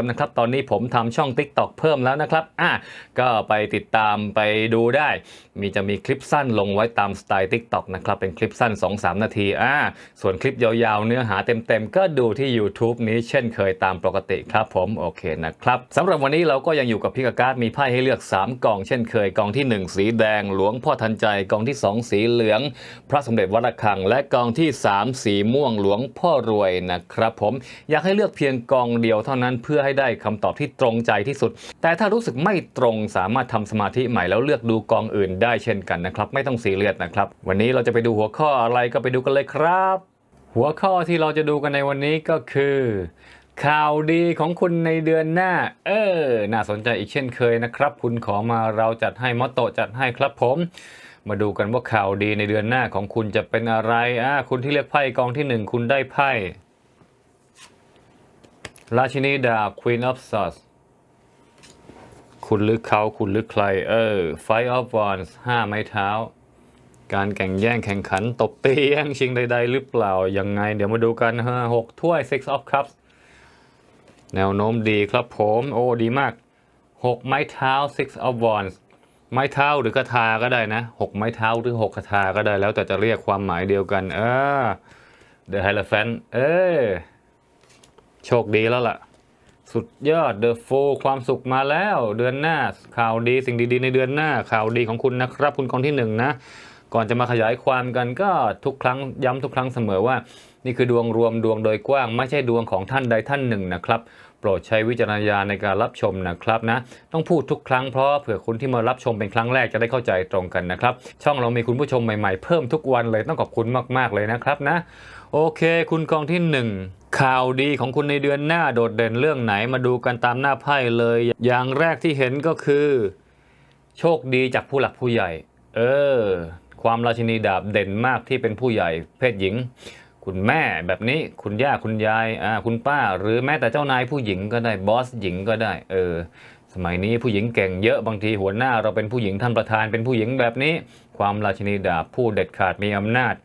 มนะครับ ตอนนี้ผมทำช่อง TikTok เพิ่มแล้วนะครับอะก็ไปติดตามไปดูได้ มีจะมีคลิปสั้นลงไว้ตามสไตล์ TikTok นะครับ เป็นคลิปสั้น 2-3 นาทีอ่าส่วนคลิปยาวๆ เนื้อหาเต็มๆ ก็ดูที่ YouTube นี้เช่นเคยตามปกติครับผม โอเคนะครับสำหรับวันนี้เราก็ยังอยู่กับพิกาการ์ดมีไพ่ให้เลือก 3กล่องเช่นเคยกองที่ 1 สีแดง หลวงพ่อทันใจกองที่ 2 สีเหลือง พระสมเด็จวัดระฆัง และกองที่ 3 สีม่วงหลวงพ่อรวยนะครับผมอยากให้เลือกเพียงกองเดียวเท่านั้นเพื่อให้ได้คำตอบที่ตรงใจที่สุด แต่ถ้ารู้สึกไม่ตรงสามารถทำสมาธิใหม่แล้วเลือกดูกองอื่นได้เช่นกันนะครับ ไม่ต้องซีเรียสนะครับ วันนี้เราจะไปดูหัวข้ออะไรก็ไปดูกันเลยครับ หัวข้อที่เราจะดูกันในวันนี้ก็คือข่าวดีของคุณในเดือนหน้า เออ น่าสนใจอีกเช่นเคยนะครับ คุณขอมาเราจัดให้มอตโตจัดให้ครับผม มาดูกันว่าข่าวดีในเดือนหน้าของคุณจะเป็นอะไรอ่าคุณที่เลือกไพ่กองที่หนึ่งคุณได้ไพ่ ราชินีดาบ Queen of Swords คุณหรือเขาคุณหรือใคร เออ Five of Wands ห้าไม้เท้า การแข่งแย่งแข่งขัน ตบตีแย่งชิงใด ๆ หรือเปล่า ยังไง เดี๋ยวมาดูกันฮะหกถ้วย Six of Cups แนวโน้มดีครับผม โอ้ ดีมากหกไม้เท้า Six of Wands ไม้เท้าหรือคาถาก็ได้นะหกไม้เท้าหรือหกคาถาก็ได้แล้วแต่จะเรียกความหมายเดียวกัน เออ The Hierophant เออ โชคดีแล้วล่ะ สุดยอด The f o ความสุขมาแล้วเดือนหน้าข่าวดีสิ่งดีๆ ในเดือนหน้าข่าวดีของคุณนะครับ คุณกองที่หนึ่งนะก่อนจะมาขยายความกันก็ทุกครั้งย้ำทุกครั้งเสมอว่า นี่คือดวงรวมดวงโดยกว้าง ไม่ใช่ดวงของท่านใดท่านหนึ่งนะครับโปรดใช้วิจารณญาณในการรับชมนะครับนะ ต้องพูดทุกครั้งเพราะเผื่อคุณที่มารับชมเป็นครั้งแรกจะได้เข้าใจตรงกันนะครับ ช่องเรามีคุณผู้ชมใหม่ๆ เพิ่มทุกวันเลยต้องขอบคุณมากๆเลยนะครับนะ โอเคคุณกองที่หนึ่งข่าวดีของคุณในเดือนหน้าโดดเด่นเรื่องไหนมาดูกันตามหน้าไพ่เลย อย่างแรกที่เห็นก็คือ โชคดีจากผู้หลักผู้ใหญ่ เออ ความราชินีดาบเด่นมากที่เป็นผู้ใหญ่ เพศหญิง คุณแม่แบบนี้คุณย่าคุณยายอ่าคุณป้า หรือแม้แต่เจ้านายผู้หญิงก็ได้บอสหญิงก็ได้ เออ สมัยนี้ผู้หญิงเก่งเยอะบางทีหัวหน้าเราเป็นผู้หญิงท่านประธานเป็นผู้หญิงแบบนี้ ความราชินีดาบผู้เด็ดขาดมีอำนาจ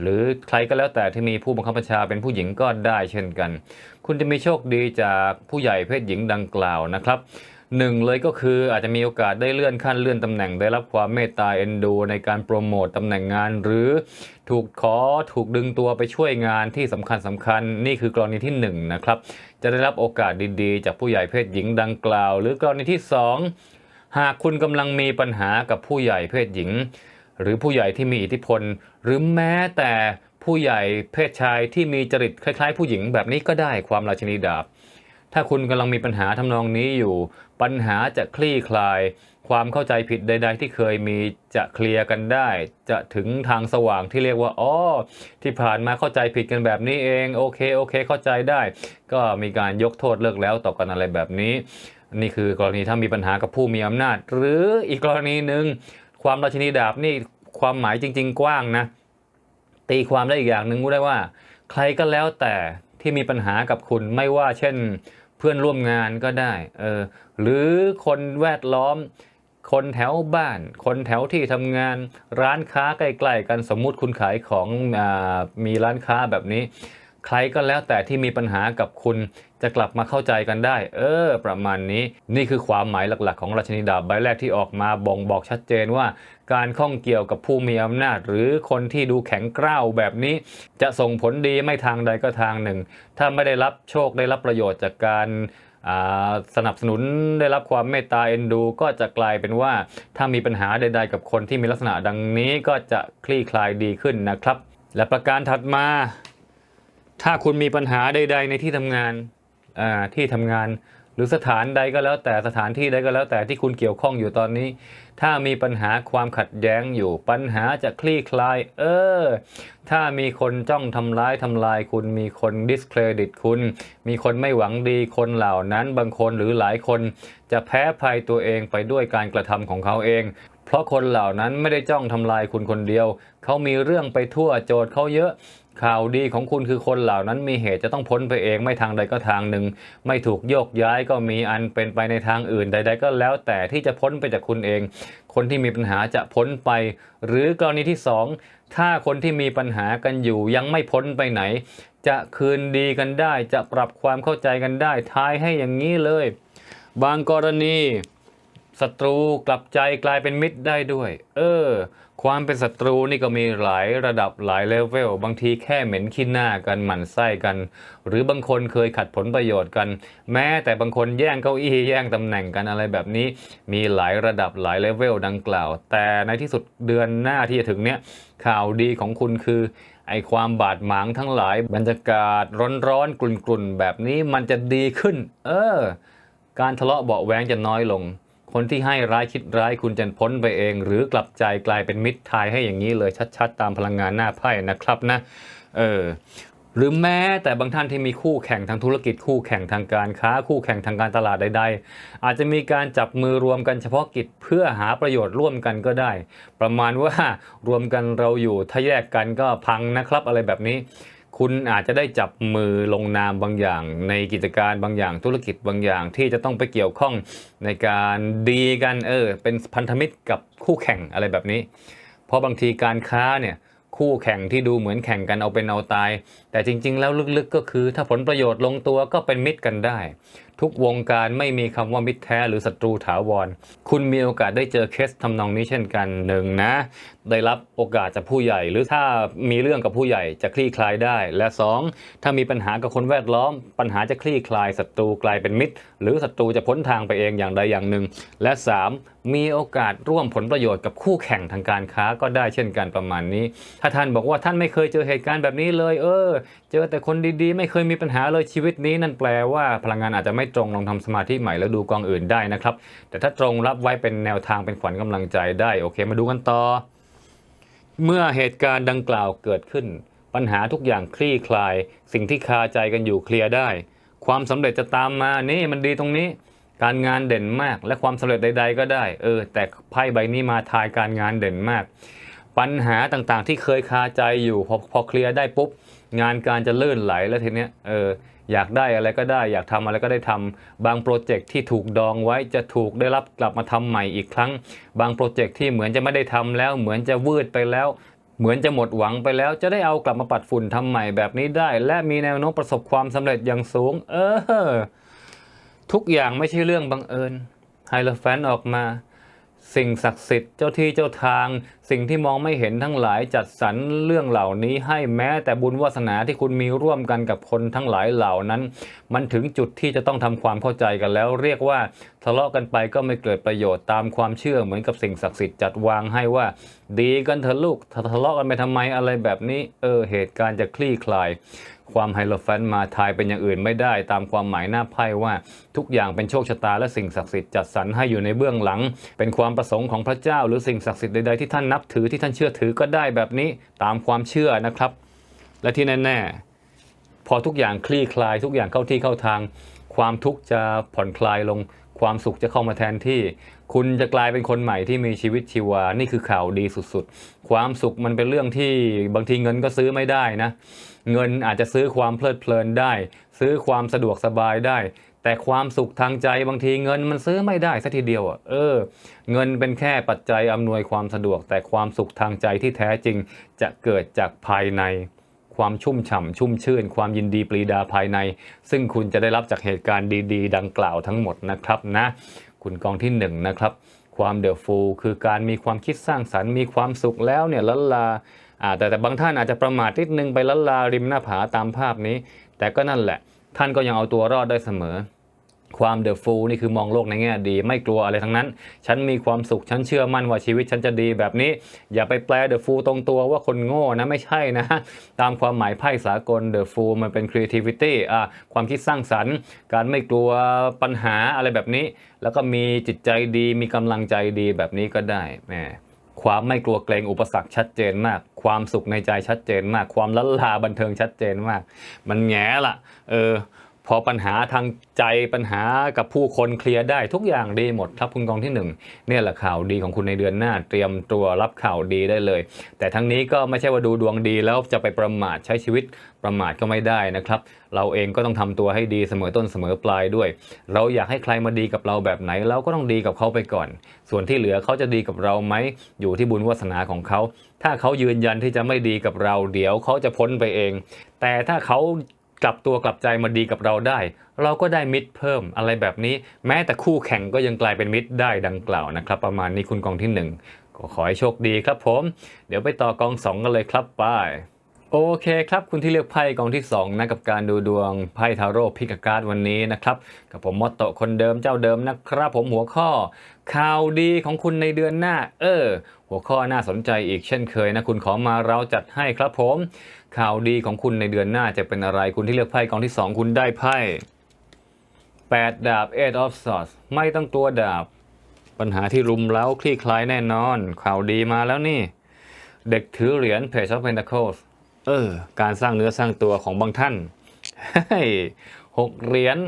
หรือใครก็แล้วแต่ที่มีผู้บังคับบัญชาเป็นผู้หญิงก็ได้เช่นกัน คุณจะมีโชคดีจากผู้ใหญ่เพศหญิงดังกล่าวนะครับหนึ่งเลยก็คืออาจจะมีโอกาสได้เลื่อนขั้นเลื่อนตำแหน่งได้รับความเมตตาเอ็นดู ในการโปรโมตตำแหน่งงาน หรือถูกขอถูกดึงตัวไปช่วยงานที่สำคัญสำคัญนี่คือกรณีที่หนึ่งนะครับจะได้รับโอกาสดีๆ จากผู้ใหญ่เพศหญิงดังกล่าว หรือกรณีที่สองหากคุณกำลังมีปัญหากับผู้ใหญ่เพศหญิง หรือผู้ใหญ่ที่มีอิทธิพล หรือแม้แต่ผู้ใหญ่เพศชายที่มีจริตคล้าย ๆ ผู้หญิงแบบนี้ก็ได้ความราชินีดาบ ถ้าคุณกำลังมีปัญหาทำนองนี้อยู่ ปัญหาจะคลี่คลาย ความเข้าใจผิดใด ๆ ที่เคยมีจะเคลียร์กันได้ จะถึงทางสว่างที่เรียกว่าอ๋อที่ผ่านมาเข้าใจผิดกันแบบนี้เองโอเคโอเค เข้าใจได้ ก็มีการยกโทษเลิกแล้วต่อกันอะไรแบบนี้ นี่คือกรณีถ้ามีปัญหากับผู้มีอำนาจ หรืออีกกรณีหนึ่ง ความราชินีดาบนี่ความหมายจริง ๆ กว้างนะ ตีความได้อีกอย่างหนึ่งก็ได้ว่า ใครก็แล้วแต่ที่มีปัญหากับคุณไม่ว่าเช่น เพื่อนร่วมงานก็ได้เออหรือคนแวดล้อม คนแถวบ้าน คนแถวที่ทำงาน ร้านค้าใกล้ๆกันสมมุติคุณขายของอมีร้านค้าแบบนี้ ใครก็แล้วแต่ที่มีปัญหากับคุณ จะกลับมาเข้าใจกันได้ เออ ประมาณนี้ นี่คือความหมายหลักๆ ของราชนีดาใบแรกที่ออกมาบ่งบอกชัดเจนว่า การข้องเกี่ยวกับผู้มีอำนาจ หรือคนที่ดูแข็งกร้าวแบบนี้ จะส่งผลดีไม่ทางใดก็ทางหนึ่ง ถ้าไม่ได้รับโชคได้รับประโยชน์จากการสนับสนุนได้รับความเมตตาเอ็นดู ก็จะกลายเป็นว่า ถ้ามีปัญหาใด ๆ กับคนที่มีลักษณะดังนี้ก็จะคลี่คลายดีขึ้นนะครับ และประการถัดมา ถ้าคุณมีปัญหาใด ๆ ในที่ทำงาน ที่ทำงาน หรือสถานใดก็แล้วแต่สถานที่ใดก็แล้วแต่ที่คุณเกี่ยวข้องอยู่ตอนนี้ ถ้ามีปัญหาความขัดแย้งอยู่ปัญหาจะคลี่คลาย เออ ถ้ามีคนจ้องทำร้ายทำลายคุณมีคนดิสเครดิตคุณ มีคนไม่หวังดีคนเหล่านั้นบางคนหรือหลายคนจะแพ้ภัยตัวเองไปด้วยการกระทำของเขาเองเพราะคนเหล่านั้นไม่ได้จ้องทำลายคุณคนเดียว เขามีเรื่องไปทั่วโจทย์เขาเยอะ ข่าวดีของคุณคือคนเหล่านั้นมีเหตุจะต้องพ้นไปเองไม่ทางใดก็ทางหนึ่ง ไม่ถูกโยกย้ายก็มีอันเป็นไปในทางอื่นใด ๆ ก็แล้วแต่ที่จะพ้นไปจากคุณเอง คนที่มีปัญหาจะพ้นไป หรือกรณีที่สองถ้าคนที่มีปัญหากันอยู่ยังไม่พ้นไปไหน จะคืนดีกันได้ จะปรับความเข้าใจกันได้ทายให้อย่างนี้เลย บางกรณีศัตรูกลับใจกลายเป็นมิตรได้ด้วย เออ ความเป็นศัตรูนี่ก็มีหลายระดับหลายเลเวลบางทีแค่เหม็นขี้หน้ากันหมั่นไส้กัน หรือบางคนเคยขัดผลประโยชน์กัน แม้แต่บางคนแย่งเก้าอี้แย่งตำแหน่งกันอะไรแบบนี้ มีหลายระดับหลายเลเวลดังกล่าว แต่ในที่สุดเดือนหน้าที่จะถึงเนี้ยข่าวดีของคุณคือไอความบาดหมางทั้งหลายบรรยากาศร้อนๆกลุ่นๆแบบนี้มันจะดีขึ้น เออ การทะเลาะเบาะแว้งจะน้อยลง คนที่ให้ร้ายคิดร้ายคุณจะพ้นไปเอง หรือกลับใจกลายเป็นมิตรทายให้อย่างนี้เลยชัด ๆ ตามพลังงานหน้าไพ่นะครับนะเออหรือแม้แต่บางท่านที่มีคู่แข่งทางธุรกิจคู่แข่งทางการค้า คู่แข่งทางการตลาดใด ๆ อาจจะมีการจับมือรวมกันเฉพาะกิจเพื่อหาประโยชน์ร่วมกันก็ได้ ประมาณว่ารวมกันเราอยู่ถ้าแยกกันก็พังนะครับอะไรแบบนี้ คุณอาจจะได้จับมือลงนามบางอย่าง ในกิจการบางอย่างธุรกิจบางอย่าง ที่จะต้องไปเกี่ยวข้องในการดีกันเออเป็นพันธมิตรกับคู่แข่งอะไรแบบนี้ เพราะบางทีการค้าเนี่ยคู่แข่งที่ดูเหมือนแข่งกันเอาเป็นเอาตาย แต่จริง ๆ แล้วลึกๆก็คือถ้าผลประโยชน์ลงตัวก็เป็นมิตรกันได้ ทุกวงการไม่มีคำว่ามิตรแท้หรือศัตรูถาวร คุณมีโอกาสได้เจอเคสทำนองนี้เช่นกันหนึ่งนะ ได้รับโอกาสจากผู้ใหญ่ หรือถ้ามีเรื่องกับผู้ใหญ่จะคลี่คลายได้ และสองถ้ามีปัญหากับคนแวดล้อม ปัญหาจะคลี่คลายศัตรูกลายเป็นมิตร หรือศัตรูจะพ้นทางไปเองอย่างใดอย่างหนึ่ง และสามมีโอกาสร่วมผลประโยชน์กับคู่แข่งทางการค้าก็ได้เช่นกันประมาณนี้ ถ้าท่านบอกว่าท่านไม่เคยเจอเหตุการณ์แบบนี้เลย เออ เจอแต่คนดีๆ ไม่เคยมีปัญหาเลยชีวิตนี้นั่นแปลว่าพลังงานอาจจะไม่ตรงลองทำสมาธิใหม่แล้วดูกองอื่นได้นะครับ แต่ถ้าตรงรับไว้เป็นแนวทางเป็นขวัญกำลังใจได้โอเค มาดูกันต่อ เมื่อเหตุการณ์ดังกล่าวเกิดขึ้น ปัญหาทุกอย่างคลี่คลาย สิ่งที่คาใจกันอยู่เคลียร์ได้ ความสำเร็จจะตามมานี่มันดีตรงนี้การงานเด่นมากและความสำเร็จใด ๆ ก็ได้ เออ แต่ไพ่ใบนี้มาทายการงานเด่นมาก ปัญหาต่างๆที่เคยคาใจอยู่พอพอเคลียร์ได้ปุ๊บ งานการจะลื่นไหลแล้วทีเนี้ยเออ อยากได้อะไรก็ได้ อยากทำอะไรก็ได้ทำบางโปรเจกต์ที่ถูกดองไว้จะถูกได้รับกลับมาทำใหม่อีกครั้ง บางโปรเจกต์ที่เหมือนจะไม่ได้ทำแล้ว เหมือนจะวืดไปแล้ว เหมือนจะหมดหวังไปแล้ว จะได้เอากลับมาปัดฝุ่นทำใหม่แบบนี้ได้ และมีแนวโน้มประสบความสำเร็จอย่างสูง เออ ทุกอย่างไม่ใช่เรื่องบังเอิญไฮโลแฟนออกมา สิ่งศักดิ์สิทธิ์เจ้าที่เจ้าทาง สิ่งที่มองไม่เห็นทั้งหลายจัดสรรเรื่องเหล่านี้ให้แม้แต่บุญวาสนาที่คุณมีร่วมกันกับคนทั้งหลายเหล่านั้น มันถึงจุดที่จะต้องทำความเข้าใจกันแล้ว เรียกว่าทะเลาะกันไปก็ไม่เกิดประโยชน์ตามความเชื่อเหมือนกับสิ่งศักดิ์สิทธิ์จัดวางให้ว่า ดีกันเถอะลูกทะเลาะกันไปทำไมอะไรแบบนี้เออเหตุการณ์จะคลี่คลาย ความไฮโลแฟนมาทายเป็นอย่างอื่นไม่ได้ ตามความหมายหน้าไพ่ว่าทุกอย่างเป็นโชคชะตาและสิ่งศักดิ์สิทธิ์จัดสรรให้อยู่ในเบื้องหลัง เป็นความประสงค์ของพระเจ้า หรือสิ่งศักดิ์สิทธิ์ใดๆที่ท่านนับถือที่ท่านเชื่อถือก็ได้แบบนี้ตามความเชื่อนะครับ และที่แน่ๆพอทุกอย่างคลี่คลาย ทุกอย่างเข้าที่เข้าทาง ความทุกข์จะผ่อนคลายลง ความสุขจะเข้ามาแทนที่ คุณจะกลายเป็นคนใหม่ที่มีชีวิตชีวา นี่คือข่าวดีสุดๆ ความสุขมันเป็นเรื่องที่บางทีเงินก็ซื้อไม่ได้นะ เงินอาจจะซื้อความเพลิดเพลินได้ ซื้อความสะดวกสบายได้ แต่ความสุขทางใจบางทีเงินมันซื้อไม่ได้สัทีเดียวอะ เออ เงินเป็นแค่ปัจจัยอำนวยความสะดวก แต่ความสุขทางใจที่แท้จริงจะเกิดจากภายในความชุ่มฉ่ำชุ่มชื่น ความยินดีปรีดาภายใน ซึ่งคุณจะได้รับจากเหตุการณ์ดี ๆ ดังกล่าวทั้งหมดนะครับนะ คุณกองที่หนึ่งนะครับความเดอะฟูลคือการมีความคิดสร้างสรรค์มีความสุขแล้วเนี่ยละลาอ่าแต่แต่บางท่านอาจจะประมาทนิดนึงไปละลาริมหน้าผาตามภาพนี้ แต่ก็นั่นแหละ ท่านก็ยังเอาตัวรอดได้เสมอ ความเดอะฟูนี่คือมองโลกในแง่ดี ไม่กลัวอะไรทั้งนั้น ฉันมีความสุข ฉันเชื่อมั่นว่าชีวิตฉันจะดีแบบนี้ อย่าไปแปลเดอะฟูตรงตัวว่าคนโง่นะไม่ใช่นะ ตามความหมายไพ่สากลเดอะฟูมันเป็น creativity อะความคิดสร้างสรรค์ การไม่กลัวปัญหาอะไรแบบนี้ แล้วก็มีจิตใจดีมีกำลังใจดีแบบนี้ก็ได้แหมความไม่กลัวเกรงอุปสรรคชัดเจนมาก ความสุขในใจชัดเจนมาก ความละลาบันเทิงชัดเจนมาก มันแง่ละเออ พอปัญหาทางใจปัญหากับผู้คนเคลียร์ได้ทุกอย่างดีหมดครับคุณกองที่หนึ่งเนี่ยแหละข่าวดีของคุณในเดือนหน้า เตรียมตัวรับข่าวดีได้เลย แต่ทั้งนี้ก็ไม่ใช่ว่าดูดวงดีแล้วจะไปประมาทใช้ชีวิตประมาทก็ไม่ได้นะครับ เราเองก็ต้องทำตัวให้ดีเสมอต้นเสมอปลายด้วย เราอยากให้ใครมาดีกับเราแบบไหนเราก็ต้องดีกับเขาไปก่อน ส่วนที่เหลือเขาจะดีกับเราไหมอยู่ที่บุญวาสนาของเขา ถ้าเขายืนยันที่จะไม่ดีกับเรา เดี๋ยวเขาจะพ้นไปเอง แต่ถ้าเขา กลับตัวกลับใจมาดีกับเราได้ เราก็ได้มิตรเพิ่มอะไรแบบนี้ แม้แต่คู่แข่งก็ยังกลายเป็นมิตรได้ดังกล่าวนะครับ ประมาณนี้คุณกองที่หนึ่งก็ขอให้โชคดีครับผม เดี๋ยวไปต่อกองสองกันเลยครับไปโอเคครับ คุณที่เลือกไพ่กองที่2นะกับการดูดวงไพ่ทาโร่พิกการ์ดวันนี้นะครับกับผมมอตโตคนเดิมเจ้าเดิมนะครับ ผมหัวข้อ ข่าวดีของคุณในเดือนหน้า เออ หัวข้อน่าสนใจอีกเช่นเคยนะ คุณขอมาเราจัดให้ครับผม ข่าวดีของคุณในเดือนหน้าจะเป็นอะไรคุณที่เลือกไพ่กองที่ 2 คุณได้ไพ่8ดาบ e i g h of Swords ไม่ต้องกลัวดาบ ปัญหาที่รุมเร้าคลี่คลายแน่นอน ข่าวดีมาแล้วนี่ เด็กถือเหรียญ Page of Pentacles เออ การสร้างเนื้อสร้างตัวของบางท่านหกเหรียญ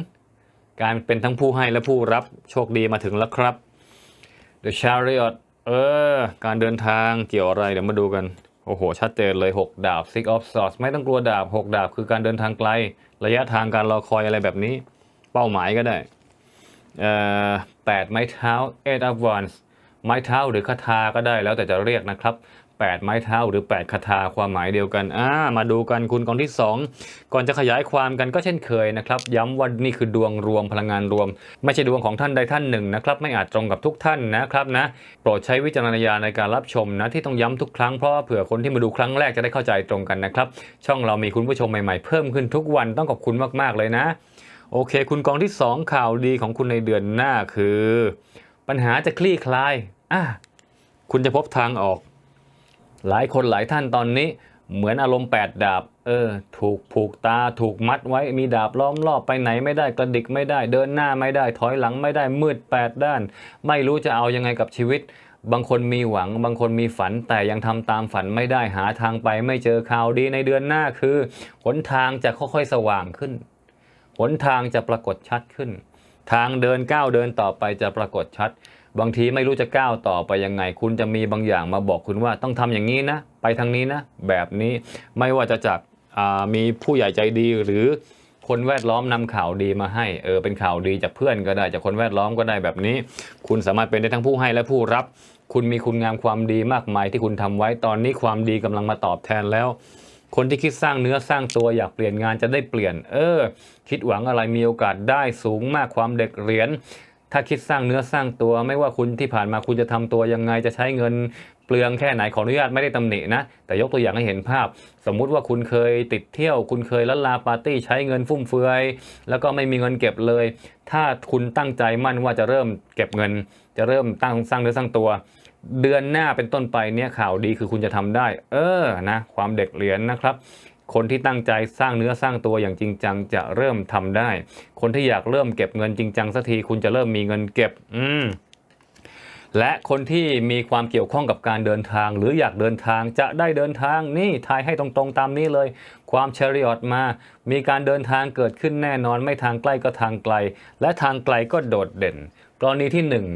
การเป็นทั้งผู้ให้และผู้รับโชคดีมาถึงแล้วครับ The Chariot เออ การเดินทางเกี่ยวอะไร เดี๋ยวมาดูกัน โอ้โห ชัดเจนเลย 6 ดาบ Six of Swords ไม่ต้องกลัวดาบ 6 ดาบคือการเดินทางไกล ระยะทางการรอคอยอะไรแบบนี้ เป้าหมายก็ได้แปดไม้เท้า eight of wands ไม้เท้าหรือคาถาก็ได้แล้วแต่จะเรียกนะครับ แปดไม้เท้าหรือแปดคาถาความหมายเดียวกันอ่ามาดูกันคุณกองที่สองก่อนจะขยายความกันก็เช่นเคยนะครับย้ำว่านี่คือดวงรวมพลังงานรวม ไม่ใช่ดวงของท่านใดท่านหนึ่งนะครับไม่อาจตรงกับทุกท่านนะครับนะโปรดใช้วิจารณญาณในการรับชมนะที่ต้องย้ำทุกครั้งเพราะเผื่อคนที่มาดูครั้งแรกจะได้เข้าใจตรงกันนะครับช่องเรามีคุณผู้ชมใหม่ๆเพิ่มขึ้นทุกวันต้องขอบคุณมากๆเลยนะ โอเค คุณกองที่ 2 ข่าวดีของคุณในเดือนหน้าคือ ปัญหาจะคลี่คลายอะคุณจะพบทางออก หลายคนหลายท่านตอนนี้เหมือนอารมณ์แปดดาบ เออ ถูกผูกตาถูกมัดไว้มีดาบล้อมรอบไปไหนไม่ได้กระดิกไม่ได้ เดินหน้าไม่ได้ถอยหลังไม่ได้มืดแปดด้าน ไม่รู้จะเอายังไงกับชีวิต บางคนมีหวัง บางคนมีฝันแต่ยังทำตามฝันไม่ได้หาทางไปไม่เจอข่าวดีในเดือนหน้าคือหนทางจะค่อยๆสว่างขึ้นหนทางจะปรากฏชัดขึ้น ทางเดินก้าวเดินต่อไปจะปรากฏชัด บางทีไม่รู้จะก้าวต่อไปยังไง คุณจะมีบางอย่างมาบอกคุณว่าต้องทำอย่างนี้นะ ไปทางนี้นะ แบบนี้ไม่ว่าจะจากมีผู้ใหญ่ใจดีหรือคนแวดล้อมนำข่าวดีมาให้เออเป็นข่าวดีจากเพื่อนก็ได้จากคนแวดล้อมก็ได้แบบนี้ คุณสามารถเป็นได้ทั้งผู้ให้และผู้รับ คุณมีคุณงามความดีมากมายที่คุณทำไว้ตอนนี้ความดีกำลังมาตอบแทนแล้ว คนที่คิดสร้างเนื้อสร้างตัวอยากเปลี่ยนงานจะได้เปลี่ยน เออ คิดหวังอะไรมีโอกาสได้สูงมากความเด็กเหรียญ ถ้าคิดสร้างเนื้อสร้างตัว ไม่ว่าคุณที่ผ่านมาคุณจะทำตัวยังไงจะใช้เงินเปลืองแค่ไหนขออนุญาตไม่ได้ตำหนินะ แต่ยกตัวอย่างให้เห็นภาพ สมมุติว่าคุณเคยติดเที่ยว คุณเคยละลาปาร์ตี้ใช้เงินฟุ่มเฟือย แล้วก็ไม่มีเงินเก็บเลย ถ้าคุณตั้งใจมั่นว่าจะเริ่มเก็บเงิน จะเริ่มตั้งสร้างเนื้อสร้างตัว เดือนหน้าเป็นต้นไปเนี่ยข่าวดีคือคุณจะทำได้ เออนะ ความเด็กเหรียญนะครับ คนที่ตั้งใจสร้างเนื้อสร้างตัวอย่างจริงจังจะเริ่มทำได้ คนที่อยากเริ่มเก็บเงินจริงจังสักทีคุณจะเริ่มมีเงินเก็บ อืมและคนที่มีความเกี่ยวข้องกับการเดินทาง หรืออยากเดินทางจะได้เดินทางนี่ทายให้ตรงๆตามนี้เลย ความเชริออตมา มีการเดินทางเกิดขึ้นแน่นอนไม่ทางใกล้ก็ทางไกล และทางไกลก็โดดเด่น กรณีที่หนึ่ง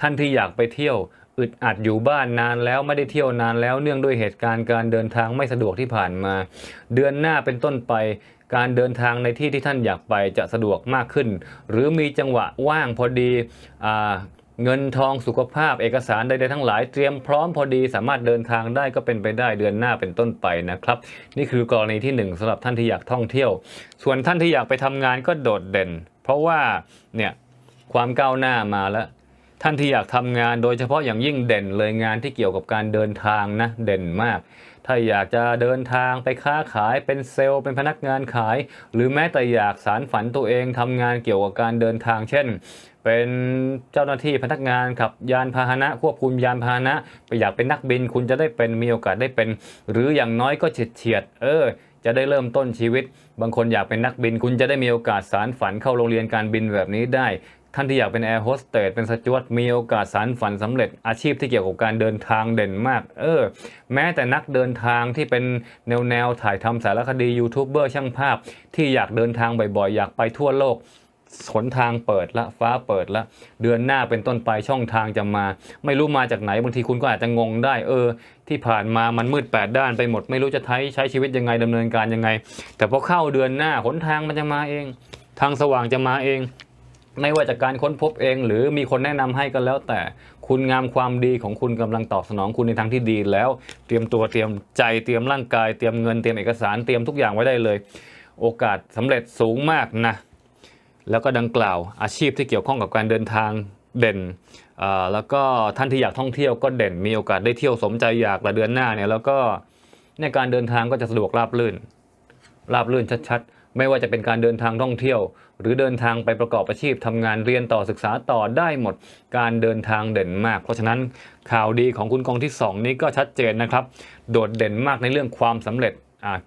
ท่านที่อยากไปเที่ยว อึดอัดอยู่บ้านนานแล้วไม่ได้เที่ยวนานแล้วเนื่องด้วยเหตุการณ์การเดินทางไม่สะดวกที่ผ่านมา เดือนหน้าเป็นต้นไป การเดินทางในที่ที่ท่านอยากไปจะสะดวกมากขึ้น หรือมีจังหวะว่างพอดีอเงินทองสุขภาพเอกสารใดๆทั้งหลายเตรียมพร้อมพอดีสามารถเดินทางได้ก็เป็นไปได้เดือนหน้าเป็นต้นไปนะครับ นี่คือกรณีที่หนึ่งสำหรับท่านที่อยากท่องเที่ยว ส่วนท่านที่อยากไปทำงานก็โดดเด่น เพราะว่าเนี่ยความก้าวหน้ามาแล้ว ท่านที่อยากทำงานโดยเฉพาะอย่างยิ่งเด่นเลยงานที่เกี่ยวกับการเดินทางนะเด่นมาก ถ้าอยากจะเดินทางไปค้าขายเป็นเซลล์ เป็นพนักงานขาย หรือแม้แต่อยากสารฝันตัวเองทำงานเกี่ยวกับการเดินทาง เช่น เป็นเจ้าหน้าที่พนักงานขับยานพาหนะ ควบคุมยานพาหนะไปอยากเป็นนักบินคุณจะได้เป็นมีโอกาสได้เป็น หรืออย่างน้อยก็เฉียดเฉียดเออจะได้เริ่มต้นชีวิต บางคนอยากเป็นนักบิน คุณจะได้มีโอกาสสารฝันเข้าโรงเรียนการบินแบบนี้ได้ ท่านที่อยากเป็นแอร์โฮสเตสเป็นสจวตมีโอกาสสารฝันสำเร็จอาชีพที่เกี่ยวกับการเดินทางเด่นมาก เออ แม้แต่นักเดินทางที่เป็นแนวแนวถ่ายทำสารคดียูทูบเบอร์ช่างภาพ ที่อยากเดินทางบ่อยๆ อยากไปทั่วโลกหนทางเปิดละฟ้าเปิดละ เดือนหน้าเป็นต้นไปช่องทางจะมา ไม่รู้มาจากไหนบางทีคุณก็อาจจะงงได้ เออ ที่ผ่านมามันมืดแปดด้านไปหมด ไม่รู้จะใช้ใช้ชีวิตยังไงดำเนินการยังไง แต่พอเข้าเดือนหน้าหนทางมันจะมาเอง ทางสว่างจะมาเอง ไม่ว่าจากการค้นพบเองหรือมีคนแนะนำให้ก็แล้ว แต่คุณงามความดีของคุณกำลังตอบสนองคุณในทางที่ดีแล้ว เตรียมตัวเตรียมใจเตรียมร่างกายเตรียมเงินเตรียมเอกสารเตรียมทุกอย่างไว้ได้เลย โอกาสสำเร็จสูงมากนะแล้วก็ดังกล่าวอาชีพที่เกี่ยวข้องกับการเดินทางเด่นแล้วก็ท่านที่อยากท่องเที่ยวก็เด่น มีโอกาสได้เที่ยวสมใจอยากแต่เดือนหน้าเนี่ยแล้วก็ในการเดินทางก็จะสะดวกราบรื่น ราบรื่นชัดๆ ไม่ว่าจะเป็นการเดินทางท่องเที่ยว หรือเดินทางไปประกอบอาชีพทำงานเรียนต่อศึกษาต่อได้หมดการเดินทางเด่นมาก เพราะฉะนั้นข่าวดีของคุณกองที่ 2 นี้ก็ชัดเจนนะครับ โดดเด่นมากในเรื่องความสำเร็จ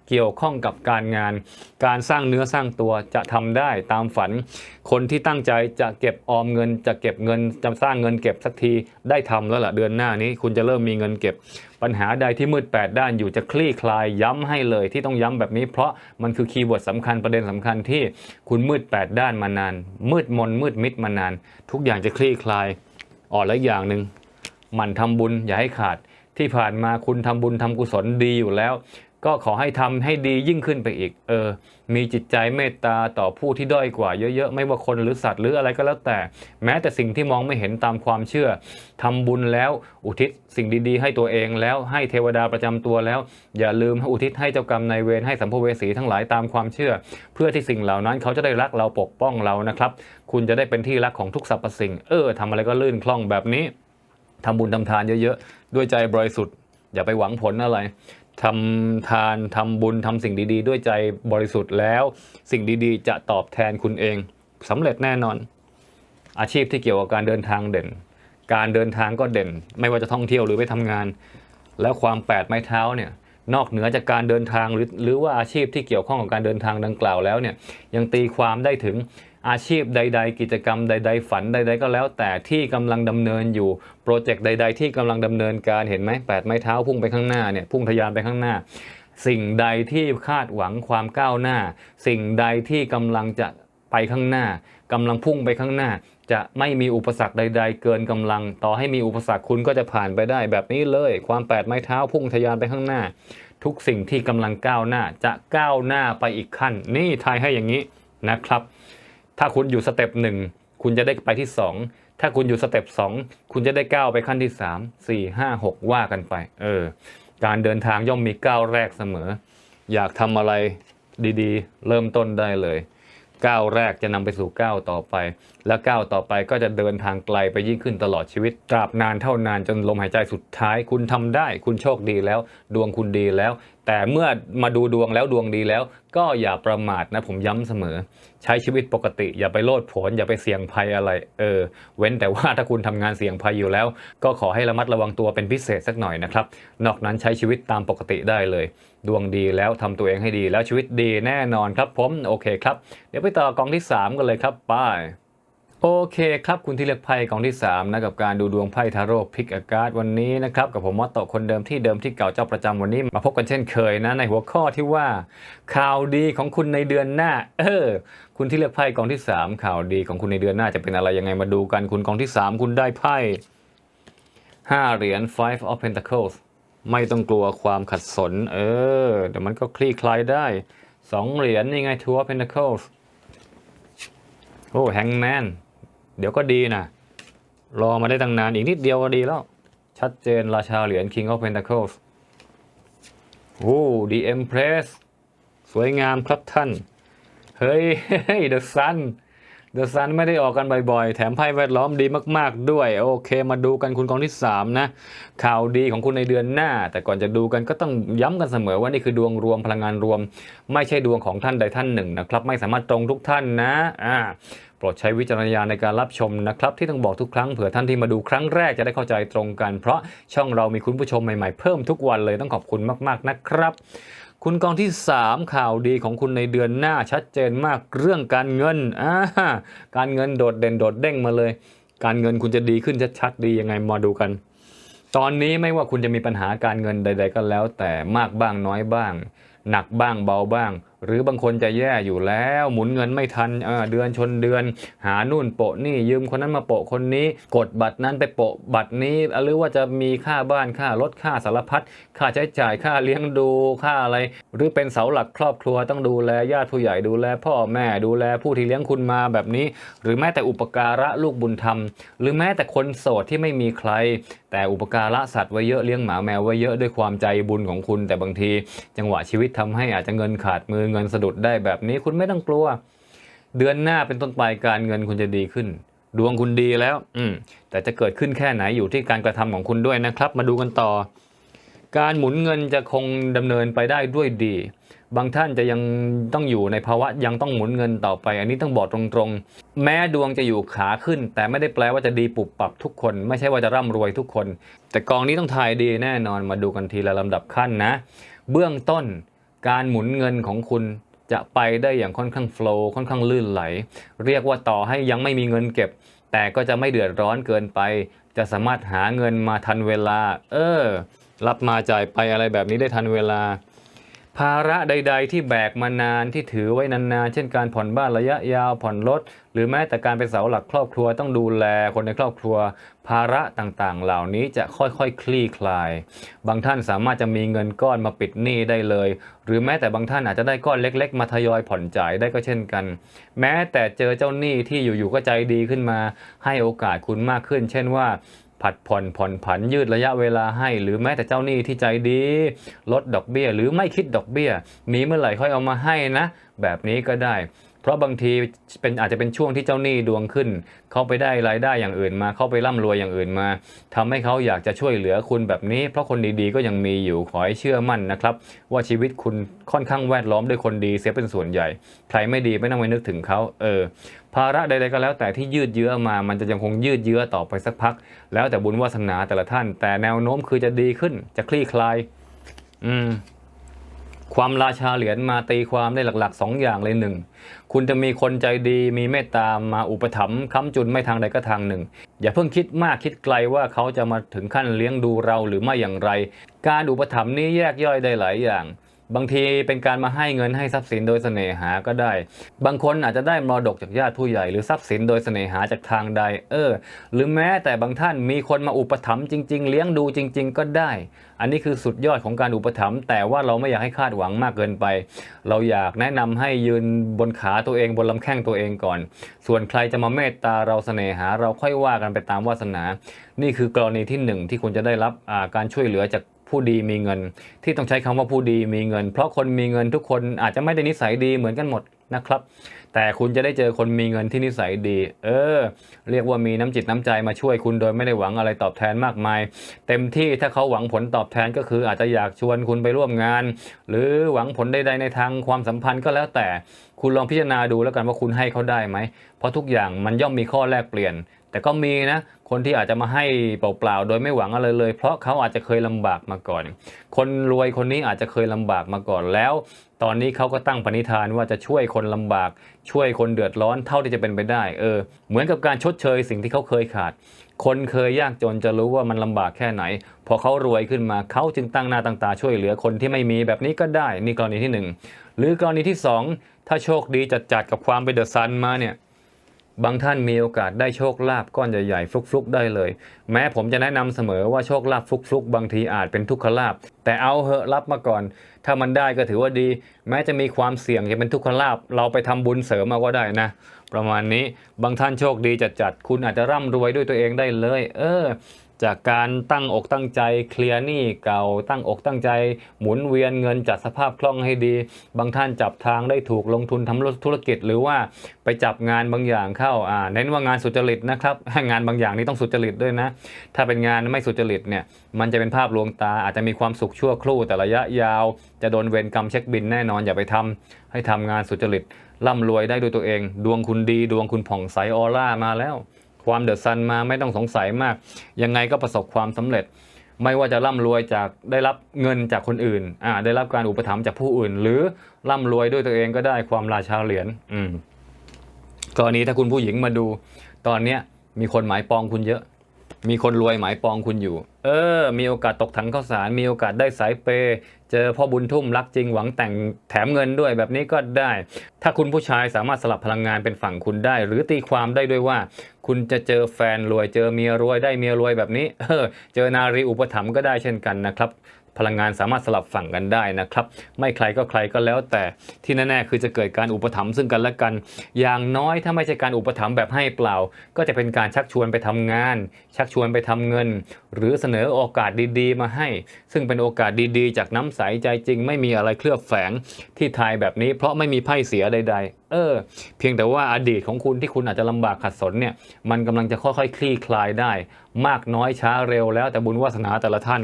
เกี่ยวข้องกับการงาน การสร้างเนื้อสร้างตัวจะทำได้ตามฝัน คนที่ตั้งใจจะเก็บออมเงิน จะเก็บเงินจะสร้างเงินเก็บสักทีได้ทำแล้วล่ะเดือนหน้านี้ คุณจะเริ่มมีเงินเก็บ ปัญหาใดที่มืด8ด้านอยู่จะคลี่คลายย้ำให้เลยที่ต้องย้ำแบบนี้ เพราะมันคือคีย์เวิร์ดสำคัญประเด็นสำคัญที่คุณมืด8ด้านมานาน มืดมนมืดมิดมานาน ทุกอย่างจะคลี่คลายอ่อนและอย่างหนึ่งมันทำบุญอย่าให้ขาดที่ผ่านมาคุณทำบุญทำกุศลดีอยู่แล้ว ก็ขอให้ทำให้ดียิ่งขึ้นไปอีก เออ มีจิตใจเมตตาต่อผู้ที่ด้อยกว่าเยอะๆ ไม่ว่าคนหรือสัตว์หรืออะไรก็แล้วแต่ แม้แต่สิ่งที่มองไม่เห็นตามความเชื่อทำบุญแล้วอุทิศสิ่งดีๆ ให้ตัวเองแล้วให้เทวดาประจำตัวแล้ว อย่าลืมอุทิศให้เจ้ากรรมนายเวรให้สัมภเวสีทั้งหลายตามความเชื่อ เพื่อที่สิ่งเหล่านั้นเขาจะได้รักเราปกป้องเรานะครับ คุณจะได้เป็นที่รักของทุกสรรพสิ่ง เออทำอะไรก็ลื่นคล่องแบบนี้ทำบุญทำทานเยอะๆ ด้วยใจบริสุทธิ์อย่าไปหวังผลอะไร ทำทานทำบุญทำสิ่งดีๆ ด้วยใจบริสุทธิ์แล้ว สิ่งดีๆ จะตอบแทนคุณเองสำเร็จแน่นอน อาชีพที่เกี่ยวกับการเดินทางเด่น การเดินทางก็เด่น ไม่ว่าจะท่องเที่ยวหรือไปทำงาน แล้วความแปดไม้เท้าเนี่ยนอกเหนือจากการเดินทางหรือหรือว่าอาชีพที่เกี่ยวข้องกับการเดินทางดังกล่าวแล้วเนี่ยยังตีความได้ถึง อาชีพใด ๆ กิจกรรมใด ๆ ฝันใด ๆ ก็แล้ว แต่ที่กำลังดำเนินอยู่โปรเจกต์ใด ๆ ที่กำลังดำเนินการเห็นไหมแปดไม้เท้าพุ่งไปข้างหน้าเนี่ยพุ่งทะยานไปข้างหน้า สิ่งใดที่คาดหวังความก้าวหน้า สิ่งใดที่กำลังจะไปข้างหน้ากำลังพุ่งไปข้างหน้า จะไม่มีอุปสรรคใด ๆ เกินกำลัง ต่อให้มีอุปสรรคคุณก็จะผ่านไปได้แบบนี้เลย ความแปดไม้เท้าพุ่งทะยานไปข้างหน้า ทุกสิ่งที่กำลังก้าวหน้าจะก้าวหน้าไปอีกขั้น นี่ทายให้อย่างนี้นะครับ ถ้าคุณอยู่สเต็ปหนึ่งคุณจะได้ไปที่ 2 ถ้าคุณอยู่สเต็ป2คุณจะได้ก้าวไปขั้นที่ 3 4 5 6 ว่ากันไป เออ การเดินทางย่อมมีก้าวแรกเสมอ อยากทำอะไรดีๆ เริ่มต้นได้เลยก้าวแรกจะนำไปสู่ก้าวต่อไป และก้าวต่อไปก็จะเดินทางไกลไปยิ่งขึ้นตลอดชีวิต ตราบนานเท่านานจนลมหายใจสุดท้าย คุณทำได้ คุณโชคดีแล้ว ดวงคุณดีแล้ว แต่เมื่อมาดูดวงแล้วดวงดีแล้ว ก็อย่าประมาทนะผมย้ำเสมอ ใช้ชีวิตปกติ อย่าไปโลดโผนอย่าไปเสี่ยงภัยอะไรเออเว้นแต่ว่าถ้าคุณทำงานเสี่ยงภัยอยู่แล้ว ก็ขอให้ระมัดระวังตัวเป็นพิเศษสักหน่อยนะครับ นอกนั้นใช้ชีวิตตามปกติได้เลย ดวงดีแล้วทำตัวเองให้ดีแล้วชีวิตดีแน่นอนครับผมโอเคครับ เดี๋ยวไปต่อกองที่ 3 กันเลยครับไป โอเคครับคุณที่เลือกไพ่กองที่3นะกับการดูดวงไพ่ทาโร่พิกอากาศวันนี้นะครับกับผมมอตโตคนเดิมที่เดิมที่เก่าเจ้าประจำวันนี้ มาพบกันเช่นเคยนะในหัวข้อที่ว่า ข่าวดีของคุณในเดือนหน้า เออ คุณที่เลือกไพ่กองที่ 3 ข่าวดีของคุณในเดือนหน้าจะเป็นอะไรยังไงมาดูกันคุณกองที่ 3 คุณได้ไพ่ห้าเหรียญ five of pentacles ไม่ต้องกลัวความขัดสน เออเดี๋ยวมันก็คลี่คลายได้สองเหรียญนี่ไง two of pentacles โอ้แฮงแมน เดี๋ยวก็ดีนะรอมาได้ตั้งนานอีกนิดเดียวก็ดีแล้ว ชัดเจนราชาเหรียญ king of pentacles โอ้ the empress สวยงามครับท่าน เฮ้ย the sun เดอะซันไม่ได้ออกกันบ่อยๆ แถมไพ่แวดล้อมดีมากๆด้วย โอเค มาดูกันคุณกองที่ 3 นะ ข่าวดีของคุณในเดือนหน้า แต่ก่อนจะดูกันก็ต้องย้ำกันเสมอว่านี่คือดวงรวมพลังงานรวม ไม่ใช่ดวงของท่านใดท่านหนึ่งนะครับ ไม่สามารถตรงทุกท่านนะ อ่า โปรดใช้วิจารณญาณในการรับชมนะครับ ที่ต้องบอกทุกครั้งเผื่อท่านที่มาดูครั้งแรกจะได้เข้าใจตรงกัน เพราะช่องเรามีคุณผู้ชมใหม่ๆเพิ่มทุกวันเลยต้องขอบคุณมากๆนะครับ คุณกองที่ 3 ข่าวดีของคุณในเดือนหน้าชัดเจนมากเรื่องการเงินอ่าการเงินโดดเด่นโดดเด้งมาเลย การเงินคุณจะดีขึ้นชัดๆดียังไงมาดูกัน ตอนนี้ไม่ว่าคุณจะมีปัญหาการเงินใด ๆ ก็แล้ว แต่มากบ้างน้อยบ้าง หนักบ้างเบาบ้างหรือบางคนจะแย่อยู่แล้วหมุนเงินไม่ทันเดือนชนเดือน หานู่นโปะนี่ยืมคนนั้นมาโปะคนนี้ กดบัตรนั้นไปโปะบัตรนี้ หรือว่าจะมีค่าบ้านค่ารถค่าสารพัดค่าใช้จ่ายค่าเลี้ยงดูค่าอะไร หรือเป็นเสาหลักครอบครัวต้องดูแลญาติผู้ใหญ่ดูแล พ่อแม่ดูแลผู้ที่เลี้ยงคุณมาแบบนี้ หรือแม้แต่อุปการะลูกบุญธรรม หรือแม้แต่คนโสดที่ไม่มีใคร แต่อุปการะสัตว์ไว้เยอะเลี้ยงหมาแมวไว้เยอะด้วยความใจบุญของคุณ แต่บางที จังหวะชีวิตทำให้อาจจะเงินขาดมือเงินสะดุดได้แบบนี้คุณไม่ต้องกลัว เดือนหน้าเป็นต้นไปการเงินคุณจะดีขึ้น ดวงคุณดีแล้ว อืมแต่จะเกิดขึ้นแค่ไหนอยู่ที่การกระทำของคุณด้วยนะครับ มาดูกันต่อ การหมุนเงินจะคงดำเนินไปได้ด้วยดี บางท่านจะยังต้องอยู่ในภาวะยังต้องหมุนเงินต่อไป อันนี้ต้องบอกตรงๆ แม้ดวงจะอยู่ขาขึ้น แต่ไม่ได้แปลว่าจะดีปุบปับทุกคน ไม่ใช่ว่าจะร่ำรวยทุกคน แต่กองนี้ต้องทายดีแน่นอนมาดูกันทีละลำดับขั้นนะ เบื้องต้น การหมุนเงินของคุณจะไปได้อย่างค่อนข้างโฟล์ค่อนข้างลื่นไหล เรียกว่าต่อให้ยังไม่มีเงินเก็บ แต่ก็จะไม่เดือดร้อนเกินไป จะสามารถหาเงินมาทันเวลา เออ รับมาจ่ายไปอะไรแบบนี้ได้ทันเวลา ภาระใด ๆ ที่แบกมานานที่ถือไว้นานๆ เช่นการผ่อนบ้านระยะยาวผ่อนรถหรือแม้แต่การเป็นเสาหลักครอบครัวต้องดูแลคนในครอบครัว ภาระต่างๆ เหล่านี้จะค่อยๆคลี่คลาย บางท่านสามารถจะมีเงินก้อนมาปิดหนี้ได้เลย หรือแม้แต่บางท่านอาจจะได้ก้อนเล็ก ๆ มาทยอยผ่อนจ่ายได้ก็เช่นกัน แม้แต่เจอเจ้าหนี้ที่อยู่ๆก็ใจดีขึ้นมา ให้โอกาสคุณมากขึ้น เช่นว่า ผัดผ่อนผ่อนผันยืดระยะเวลาให้ หรือแม้แต่เจ้าหนี้ที่ใจดี ลดดอกเบี้ย หรือไม่คิดดอกเบี้ย มีเมื่อไหร่ค่อยเอามาให้นะ แบบนี้ก็ได้ เพราะบางทีเป็นอาจจะเป็นช่วงที่เจ้าหนี้ดวงขึ้น เขาไปได้รายได้อย่างอื่นมา เขาไปร่ำรวยอย่างอื่นมาทำให้เขาอยากจะช่วยเหลือคุณแบบนี้ เพราะคนดีๆ ก็ยังมีอยู่ขอให้เชื่อมั่นนะครับ ว่าชีวิตคุณค่อนข้างแวดล้อมด้วยคนดีเสียเป็นส่วนใหญ่ ใครไม่ดีไม่ต้องไปนึกถึงเขาเออ ภาระใดๆก็แล้วแต่ที่ยืดเยื้อมา มันจะยังคงยืดเยื้อต่อไปสักพัก แล้วแต่บุญวาสนาแต่ละท่าน แต่แนวโน้มคือจะดีขึ้น จะคลี่คลาย อืม ความราชาเหรียญมาตีความได้หลักๆ 2 อย่างเลยหนึ่ง คุณจะมีคนใจดี มีเมตตามาอุปถัมภ์ค้ำจุนไม่ทางใดก็ทางหนึ่ง อย่าเพิ่งคิดมากคิดไกลว่าเขาจะมาถึงขั้นเลี้ยงดูเราหรือไม่อย่างไร การอุปถัมภ์นี้แยกย่อยได้หลายอย่าง บางทีเป็นการมาให้เงินให้ทรัพย์สินโดยเสน่หาก็ได้ บางคนอาจจะได้มรดกจากญาติผู้ใหญ่ หรือทรัพย์สินโดยเสน่หาจากทางใด เออ หรือแม้แต่บางท่านมีคนมาอุปถัมภ์จริง ๆ เลี้ยงดูจริง ๆ ก็ได้ อันนี้คือสุดยอดของการอุปถัมภ์แต่ว่าเราไม่อยากให้คาดหวังมากเกินไป เราอยากแนะนำให้ยืนบนขาตัวเองบนลำแข้งตัวเองก่อน ส่วนใครจะมาเมตตาเราเสน่หา เราค่อยว่ากันไปตามวาสนา นี่คือกรณีที่หนึ่งที่คุณจะได้รับการช่วยเหลือจาก ผู้ดีมีเงิน ที่ต้องใช้คำว่าผู้ดีมีเงิน เพราะคนมีเงินทุกคนอาจจะไม่ได้นิสัยดีเหมือนกันหมดนะครับ แต่คุณจะได้เจอคนมีเงินที่นิสัยดี เออ เรียกว่ามีน้ำจิตน้ำใจมาช่วยคุณโดยไม่ได้หวังอะไรตอบแทนมากมาย เต็มที่ถ้าเขาหวังผลตอบแทนก็คืออาจจะอยากชวนคุณไปร่วมงาน หรือหวังผลใดๆในทางความสัมพันธ์ก็แล้วแต่ คุณลองพิจารณาดูแล้วกันว่าคุณให้เขาได้ไหม เพราะทุกอย่างมันย่อมมีข้อแลกเปลี่ยน แต่ก็มีนะ คนที่อาจจะมาให้เปล่าๆ โดยไม่หวังอะไรเลย เพราะเขาอาจจะเคยลำบากมาก่อน คนรวยคนนี้อาจจะเคยลำบากมาก่อนแล้ว ตอนนี้เขาก็ตั้งปณิธานว่าจะช่วยคนลำบาก ช่วยคนเดือดร้อนเท่าที่จะเป็นไปได้ เออ เหมือนกับการชดเชยสิ่งที่เขาเคยขาด คนเคยยากจนจะรู้ว่ามันลำบากแค่ไหน พอเขารวยขึ้นมาเขาจึงตั้งหน้าตั้งตาช่วยเหลือคนที่ไม่มีแบบนี้ก็ได้ นี่กรณีที่หนึ่งหรือกรณีที่สอง ถ้าโชคดีจัดๆกับความเป็นเดอะซันมาเนี่ย บางท่านมีโอกาสได้โชคลาภก้อนใหญ่ๆฟลุกๆ ได้เลย แม้ผมจะแนะนำเสมอว่าโชคลาภฟลุกๆ บางทีอาจเป็นทุกขลาภแต่เอาเหอะรับมาก่อน ถ้ามันได้ก็ถือว่าดี แม้จะมีความเสี่ยงจะเป็นทุกขลาภเราไปทำบุญเสริมเอาก็ได้นะ ประมาณนี้บางท่านโชคดีจัดจัดคุณอาจจะร่ำรวยด้วยตัวเองได้เลย เออ จากการตั้งอกตั้งใจเคลียร์หนี้เก่าตั้งอกตั้งใจ หมุนเวียนเงินจัดสภาพคล่องให้ดี บางท่านจับทางได้ถูกลงทุนทำธุรกิจ หรือว่าไปจับงานบางอย่างเข้าอ่าเน้นว่างานสุจริตนะครับงานบางอย่างนี้ต้องสุจริตด้วยนะ ถ้าเป็นงานไม่สุจริตเนี่ยมันจะเป็นภาพลวงตาอาจจะมีความสุขชั่วครู่แต่ระยะยาว จะโดนเวรกรรมเช็คบินแน่นอนอย่าไปทำให้ทำงานสุจริตร่ำรวยได้ด้วยตัวเอง ดวงคุณดี ดวงคุณผ่องใสออร่ามาแล้ว ความเดือดซันมาไม่ต้องสงสัยมาก ยังไงก็ประสบความสำเร็จ ไม่ว่าจะร่ำรวยจากได้รับเงินจากคนอื่นอ่าได้รับการอุปถัมภ์จากผู้อื่น หรือร่ำรวยด้วยตัวเองก็ได้ความราชาเหรียญอืมกรณีถ้าคุณผู้หญิงมาดู ตอนเนี้ยมีคนหมายปองคุณเยอะ มีคนรวยหมายปองคุณอยู่ เออ มีโอกาสตกถังข้าวสาร มีโอกาสได้สายเปย์เจอพ่อบุญทุ่มรักจริงหวังแต่งแถมเงินด้วยแบบนี้ก็ได้ ถ้าคุณผู้ชายสามารถสลับพลังงานเป็นฝั่งคุณได้ หรือตีความได้ด้วยว่า คุณจะเจอแฟนรวยเจอเมียรวยได้เมียรวยแบบนี้เออเจอนารีอุปถัมภ์ก็ได้เช่นกันนะครับ พลังงานสามารถสลับฝั่งกันได้นะครับ ไม่ใครก็ใครก็แล้วแต่ที่แน่ๆคือจะเกิดการอุปถัมภ์ซึ่งกันและกัน อย่างน้อยถ้าไม่ใช่การอุปถัมภ์แบบให้เปล่า ก็จะเป็นการชักชวนไปทำงาน ชักชวนไปทำเงิน หรือเสนอโอกาสดีๆ มาให้ ซึ่งเป็นโอกาสดีๆ จากน้ำใสใจจริง ไม่มีอะไรเคลือบแฝงที่ทายแบบนี้ เพราะไม่มีไพ่เสียใด ๆเออ เพียงแต่ว่าอดีตของคุณที่คุณอาจจะลำบากขัดสนเนี่ย มันกำลังจะค่อยๆ คลี่คลายได้ มากน้อยช้าเร็วแล้วแต่บุญวาสนาแต่ละท่าน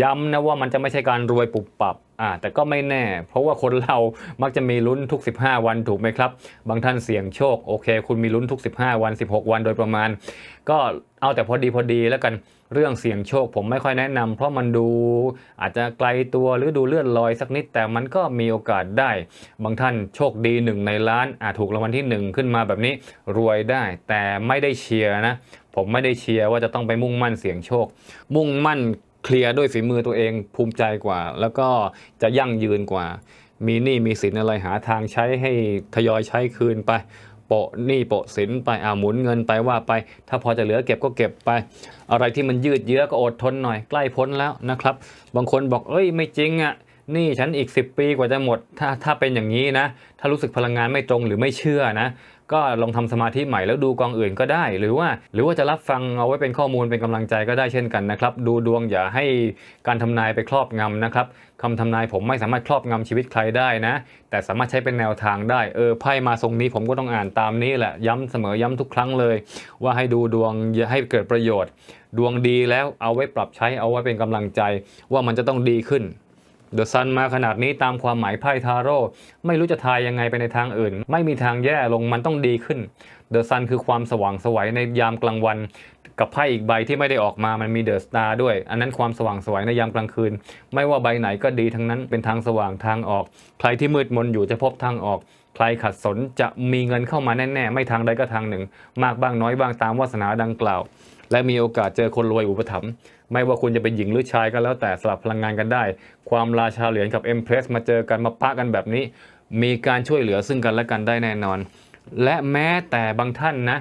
ย้ำนะว่ามันจะไม่ใช่การรวยปุบปับ อ่าแต่ก็ไม่แน่ เพราะว่าคนเรามักจะมีลุ้นทุก 15 วันถูกไหมครับ บางท่านเสี่ยงโชคโอเค คุณมีลุ้นทุก 15 วัน 16 วันโดยประมาณ ก็เอาแต่พอดีพอดีแล้วกันเรื่องเสี่ยงโชค ผมไม่ค่อยแนะนำเพราะมันดูอาจจะไกลตัวหรือดูเลื่อนลอยสักนิด แต่มันก็มีโอกาสได้ บางท่านโชคดีหนึ่งในล้านอาจถูกรางวัลที่หนึ่งขึ้นมาแบบนี้รวยได้ แต่ไม่ได้เชียร์นะ ผมไม่ได้เชียร์ว่าจะต้องไปมุ่งมั่นเสี่ยงโชค มุ่งมั่น เคลียร์ด้วยฝีมือตัวเองภูมิใจกว่า แล้วก็จะยั่งยืนกว่า มีหนี้มีสินอะไรหาทางใช้ให้ทยอยใช้คืนไปโปะหนี้โปะสินไปอาหมุนเงินไปว่าไป ถ้าพอจะเหลือเก็บก็เก็บไป อะไรที่มันยืดเยื้อก็อดทนหน่อยใกล้พ้นแล้วนะครับ บางคนบอกเอ้ยไม่จริงอะ่ะนี่ฉันอีก 10 ปีกว่าจะหมด ถ้าถ้าเป็นอย่างนี้นะ ถ้ารู้สึกพลังงานไม่ตรงหรือไม่เชื่อนะ ก็ลองทำสมาธิใหม่แล้วดูกองอื่นก็ได้ หรือว่าหรือว่าจะรับฟังเอาไว้เป็นข้อมูลเป็นกำลังใจก็ได้เช่นกันนะครับ ดูดวงอย่าให้การทำนายไปครอบงำนะครับคำทำนายผมไม่สามารถครอบงำชีวิตใครได้นะ แต่สามารถใช้เป็นแนวทางได้เออไพ่มาทรงนี้ผมก็ต้องอ่านตามนี้แหละ ย้ำเสมอย้ำทุกครั้งเลย ว่าให้ดูดวงอย่าให้เกิดประโยชน์ ดวงดีแล้วเอาไว้ปรับใช้เอาไว้เป็นกำลังใจว่ามันจะต้องดีขึ้น เดอะซันมาขนาดนี้ตามความหมายไพ่ทาโร่ไม่รู้จะทายยังไงไปในทางอื่น ไม่มีทางแย่ลงมันต้องดีขึ้นเดอะซันคือความสว่างสวัยในยามกลางวัน กับไพ่อีกใบที่ไม่ได้ออกมามันมีเดอะสตาร์ด้วย อันนั้นความสว่างสวัยในยามกลางคืน ไม่ว่าใบไหนก็ดีทั้งนั้นเป็นทางสว่างทางออก ใครที่มืดมนอยู่จะพบทางออก ใครขัดสนจะมีเงินเข้ามาแน่ๆ ไม่ทางใดก็ทางหนึ่ง มากบ้างน้อยบ้างตามวาสนาดังกล่าว และมีโอกาสเจอคนรวยอุปถัมภ์ไม่ว่าคุณจะเป็นหญิงหรือชายก็แล้วแต่สลับพลังงานกันได้ ความราชาเหรียญกับเอ็มเพรสมาเจอกันมาปะกันแบบนี้ มีการช่วยเหลือซึ่งกันและกันได้แน่นอน และแม้แต่บางท่านนะ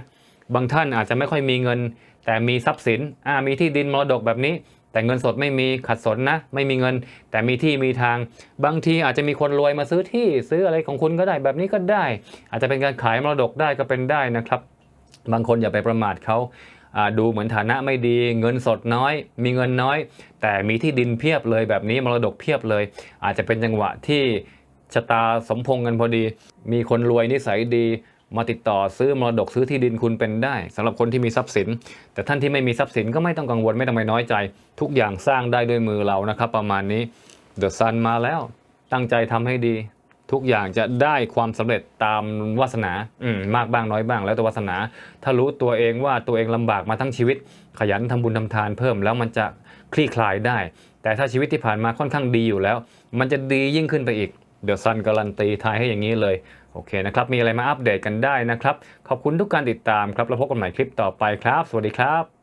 บางท่านอาจจะไม่ค่อยมีเงิน แต่มีทรัพย์สินอ่ามีที่ดินมรดกแบบนี้แต่เงินสดไม่มีขัดสนนะ ไม่มีเงิน แต่มีที่มีทาง บางทีอาจจะมีคนรวยมาซื้อที่ซื้ออะไรของคุณก็ได้แบบนี้ก็ได้ อาจจะเป็นการขายมรดกได้ก็เป็นได้นะครับ บางคนอย่าไปประมาทเขาอ่า ดูเหมือนฐานะไม่ดีเงินสดน้อย มีเงินน้อย แต่มีที่ดินเพียบเลยแบบนี้มรดกเพียบเลย อาจจะเป็นจังหวะที่ชะตาสมพงกันพอดี มีคนรวยนิสัยดีมาติดต่อซื้อมรดกซื้อที่ดินคุณเป็นได้สำหรับคนที่มีทรัพย์สิน แต่ท่านที่ไม่มีทรัพย์สินก็ไม่ต้องกังวลไม่ต้องไปน้อยใจ ทุกอย่างสร้างได้ด้วยมือเรานะครับ ประมาณนี้เดอะซันมาแล้วตั้งใจทำให้ดี ทุกอย่างจะได้ความสำเร็จตามวาสนาอืมมากบ้างน้อยบ้าง แล้วแต่วาสนา ถ้ารู้ตัวเองว่าตัวเองลำบากมาทั้งชีวิต ขยันทำบุญทำทานเพิ่มแล้วมันจะคลี่คลายได้ แต่ถ้าชีวิตที่ผ่านมาค่อนข้างดีอยู่แล้ว มันจะดียิ่งขึ้นไปอีกเดี๋ยวซันการันตีทายให้อย่างนี้เลยโอเคนะครับ มีอะไรมาอัปเดตกันได้นะครับ ขอบคุณทุกการติดตามครับ แล้วพบกันใหม่คลิปต่อไปครับ สวัสดีครับ